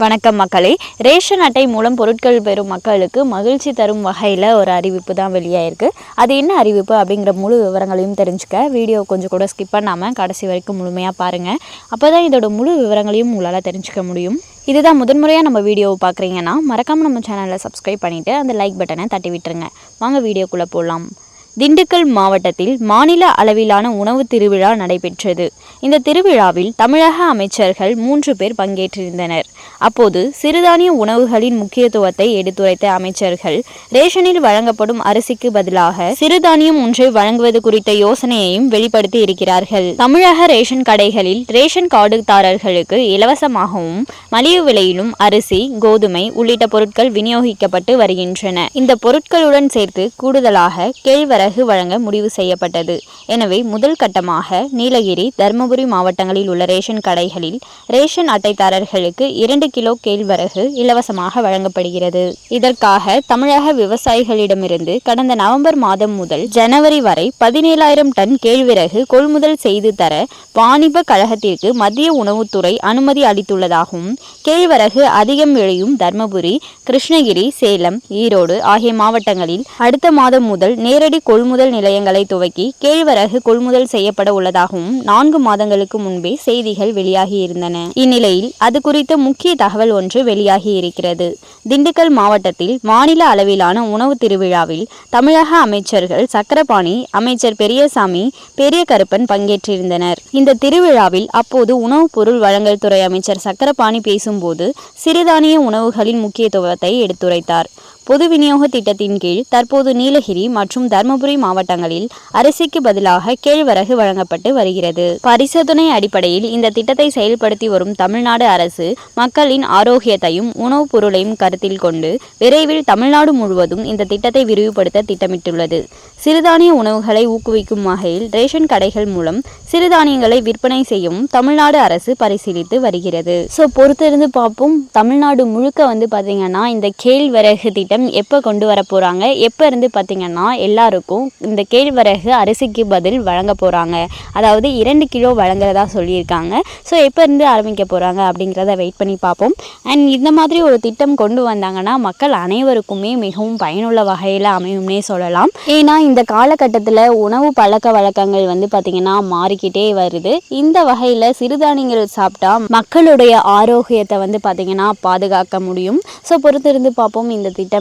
வணக்கம் மக்களே. ரேஷன் அட்டை மூலம் பொருட்கள் பெறும் மக்களுக்கு மகிழ்ச்சி தரும் வகையில் ஒரு அறிவிப்பு தான் வெளியாயிருக்கு. அது என்ன அறிவிப்பு அப்படிங்கிற முழு விவரங்களையும் தெரிஞ்சுக்க வீடியோ கொஞ்சம் கூட ஸ்கிப் பண்ணாமல் கடைசி வரைக்கும் முழுமையாக பாருங்கள் அப்போ தான் இதோட முழு விவரங்களையும் உங்களால் தெரிஞ்சுக்க முடியும். இதுதான் முதன்முறையாக நம்ம வீடியோவை பார்க்குறீங்கன்னா மறக்காமல் நம்ம சேனலை சப்ஸ்கிரைப் பண்ணிவிட்டு அந்த லைக் பட்டனை தட்டி விட்டுருங்க. வாங்க வீடியோக்குள்ளே போகலாம் திண்டுக்கல் மாவட்டத்தில் மாநில அளவிலான உணவு திருவிழா நடைபெற்றது. இந்த திருவிழாவில் தமிழக அமைச்சர்கள் மூன்று பேர் பங்கேற்றிருந்தனர். அப்போது சிறுதானிய உணவுகளின் முக்கியத்துவத்தை எடுத்துரைத்த அமைச்சர்கள் ரேஷனில் வழங்கப்படும் அரிசிக்கு பதிலாக சிறுதானியம் ஒன்றை வழங்குவது குறித்த யோசனையையும் வெளிப்படுத்தி இருக்கிறார்கள். தமிழக ரேஷன் கடைகளில் ரேஷன் கார்டுதாரர்களுக்கு இலவசமாகவும் மலிவு விலையிலும் அரிசி கோதுமை உள்ளிட்ட பொருட்கள் விநியோகிக்கப்பட்டு வருகின்றன. இந்த பொருட்களுடன் சேர்த்து கூடுதலாக கேழ்வரகு படகு வழங்க முடிவு செய்யப்பட்டது. எனவே முதல் கட்டமாக நீலகிரி தருமபுரி மாவட்டங்களில் உள்ள ரேஷன் கடைகளில் ரேஷன் அட்டைதாரர்களுக்கு இரண்டு கிலோ கேழ்வரகு இலவசமாக வழங்கப்படுகிறது. இதற்காக தமிழக விவசாயிகளிடமிருந்து கடந்த நவம்பர் மாதம் முதல் ஜனவரி வரை பதினேழாயிரம் டன் கேழ்வரகு கொள்முதல் செய்து தர வாணிப கழகத்திற்கு மத்திய உணவுத்துறை அனுமதி அளித்துள்ளதாகவும் கேழ்வரகு அதிகம் விளையும் தருமபுரி கிருஷ்ணகிரி சேலம் ஈரோடு ஆகிய மாவட்டங்களில் அடுத்த மாதம் முதல் நேரடி கொள்முதல் நிலையங்களை துவக்கி கேழ்வரகு கொள்முதல் செய்யப்பட உள்ளதாகவும் நான்கு மாதங்களுக்கு முன்பே செய்திகள் வெளியாகி இருந்தன. இந்நிலையில் அது குறித்த முக்கிய தகவல் ஒன்று வெளியாகி இருக்கிறது. திண்டுக்கல் மாவட்டத்தில் மாநில அளவிலான உணவு திருவிழாவில் தமிழக அமைச்சர்கள் சக்கரபாணி அமைச்சர் பெரியசாமி பெரிய கருப்பன் பங்கேற்றிருந்தனர். இந்த திருவிழாவில் அப்போது உணவுப் பொருள் வழங்கல் துறை அமைச்சர் சக்கரபாணி பேசும்போது சிறுதானிய உணவுகளின் முக்கியத்துவத்தை எடுத்துரைத்தார். பொது விநியோக திட்டத்தின் கீழ் தற்போது நீலகிரி மற்றும் தருமபுரி மாவட்டங்களில் அரிசிக்கு பதிலாக கேழ்வரகு வழங்கப்பட்டு வருகிறது. பரிசோதனை அடிப்படையில் இந்த திட்டத்தை செயல்படுத்தி வரும் தமிழ்நாடு அரசு மக்களின் ஆரோக்கியத்தையும் உணவுப் பொருளையும் கருத்தில் கொண்டு விரைவில் தமிழ்நாடு முழுவதும் இந்த திட்டத்தை விரிவுபடுத்த திட்டமிட்டுள்ளது. சிறுதானிய உணவுகளை ஊக்குவிக்கும் வகையில் ரேஷன் கடைகள் மூலம் சிறுதானியங்களை விற்பனை செய்யவும் தமிழ்நாடு அரசு பரிசீலித்து வருகிறது. ஸோ பொறுத்திருந்து பார்ப்போம். தமிழ்நாடு முழுக்க வந்து பார்த்தீங்கன்னா இந்த கேழ்வரகு திட்டம் திட்டம் எப்போ கொண்டு வர போகிறாங்க எப்போ இருந்து பார்த்திங்கன்னா எல்லாருக்கும் இந்த கேழ்வரகு அரிசிக்கு பதில் வழங்க போகிறாங்க அதாவது இரண்டு கிலோ வழங்குறதா சொல்லியிருக்காங்க. ஸோ எப்போ இருந்து ஆரம்பிக்க போகிறாங்க அப்படிங்கிறத வெயிட் பண்ணி பார்ப்போம். அண்ட் இந்த மாதிரி ஒரு திட்டம் கொண்டு வந்தாங்கன்னா மக்கள் அனைவருக்குமே மிகவும் பயனுள்ள வகையில் அமையும்னே சொல்லலாம். ஏன்னா இந்த காலகட்டத்தில் உணவு பழக்க வழக்கங்கள் வந்து பார்த்திங்கன்னா மாறிக்கிட்டே வருது. இந்த வகையில் சிறுதானியங்கள் சாப்பிட்டா மக்களுடைய ஆரோக்கியத்தை வந்து பார்த்திங்கன்னா பாதுகாக்க முடியும். ஸோ பொறுத்திருந்து பார்ப்போம் இந்த திட்டம்